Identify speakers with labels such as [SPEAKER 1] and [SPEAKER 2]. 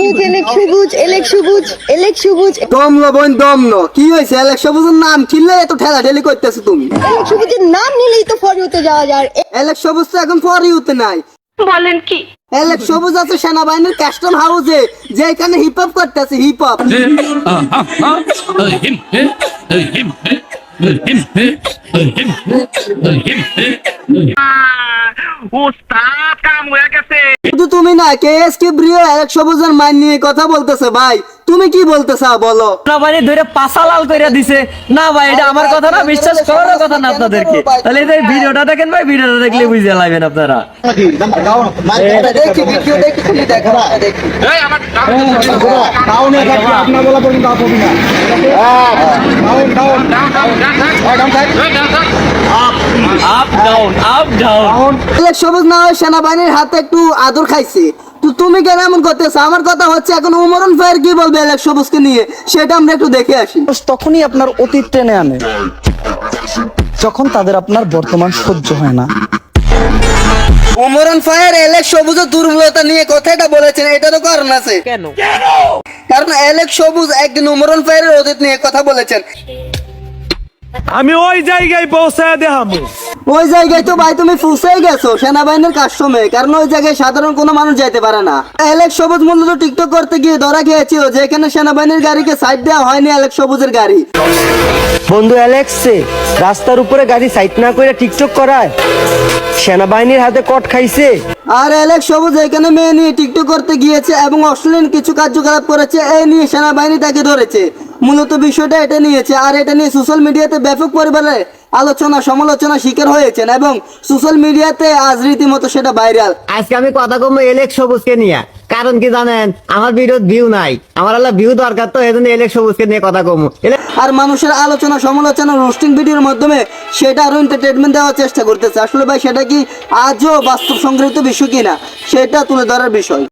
[SPEAKER 1] সবুজ এলেক সবুজ এলেক সবুজ এলেক সবুজ
[SPEAKER 2] দমন বোন দমন কি হয়েছে এলেক সবুজের নাম এত ঠেলা ঠেলি করতেছো তুমি
[SPEAKER 1] এলেক সবুজের নাম নিলেই তো ফর যাওয়া যায়
[SPEAKER 2] এলেক সবুজ তো এখন ফর নাই
[SPEAKER 3] বলেন কি
[SPEAKER 2] এলেক সবুজ আছে সেনাবাহিনীর কাস্টম হাউসে যেখানে হিপ হপ করতেছে হিপ হপ
[SPEAKER 4] উস্তাদ কাম হয়ে গেছে
[SPEAKER 2] তুমি না কে এস কে ব্রিয় এলেক সবুজের মাইন নিয়ে কথা বলতেছে ভাই। তুমি কি বলতে চাও বলো?
[SPEAKER 5] সেনাবাহিনী ধরে পাশা লাল করে দিছে। না ভাই এটা আমার কথা না বিশ্বাস করার কথা না আপনাদেরকে। তাহলে এই ভিডিওটা দেখেন ভাই ভিডিওটা দেখলে বুঝে লাগবেন আপনারা।
[SPEAKER 2] দেখি ভিডিও দেখি তুমি দেখো দেখি
[SPEAKER 4] এই আমার
[SPEAKER 2] সবুজ না হয় সেনাবাহিনীর হাতে একটু আদর খাইছে। তো তুমি কেন এমন করতেছো? আমার কথা হচ্ছে এখন উমরন ফায়ার কি বলবে এলেক সবুজকে নিয়ে? সেটা আমরা একটু দেখে আসি।
[SPEAKER 6] তখনই আপনার অতীত টেনে আনে যখন তাদের আপনার বর্তমান সহ্য হয় না।
[SPEAKER 2] উমরন ফায়ার এলেক সবুজের দুর্বলতা নিয়ে কথাটা বলেছেন এটা তো কারণ আছে। কেন? কারণ এলেক সবুজ একদিন উমরন ফায়ারের অতীত নিয়ে কথা বলেছেন।
[SPEAKER 7] আমি ওই জায়গায় পৌঁছায় দেখাবো।
[SPEAKER 2] ওই জায়গায় তো ভাই তুমি ফুসেই গেছো সেনাবাহিনীর কাস্টমে কারণ ওই জায়গায় সাধারণ কোনো মানুষ যাইতে পারে না। এলেক সবুজ মূলত টিকটক করতে গিয়ে ধরা খেয়েছিল যেখানে সেনাবাহিনীর গাড়িকে সাইড দেওয়া হয়নি এলেক সবুজের গাড়ি।
[SPEAKER 8] বন্ধু অ্যালেক্সে রাস্তার উপরে গাড়ি সাইড না করে টিকটক করায়। সেনাবাহিনীর হাতে কট খাইছে।
[SPEAKER 2] আর এলেক সবুজ এখানে মেয়ে নিয়ে টিকটক করতে গিয়েছে এবং অশ্লীল কিছু কার্যকলাপ করেছে এই নিয়ে সেনাবাহিনী তাকে ধরেছে। মূলত বিষয়টা এটা নিয়েছে আর এটা নিয়ে সোশ্যাল মিডিয়াতে ব্যাপক পরিমাণে আলোচনা সমালোচনা শিকার হয়েছেন এবং সোশ্যাল মিডিয়াতে আজ রীতিমতো সেটা ভাইরাল
[SPEAKER 8] আজকে আমি কথা কম এলেক সবুজকে নিয়ে। কারণ কি জানেন? আমার ভিডিওত ভিউ নাই। আমার আল্লাহ ভিউ দরকার তো এজন্য জন্য এলেক সবুজকে নিয়ে কথা কম
[SPEAKER 2] আর মানুষের আলোচনা সমালোচনা রোস্টিং ভিডিওর মাধ্যমে সেটা আরও এন্টারটেনমেন্ট দেওয়ার চেষ্টা করতেছে। আসলে ভাই সেটা কি আজও বাস্তব সংগৃহীত বিষয় কিনা সেটা তুলে ধরার বিষয়।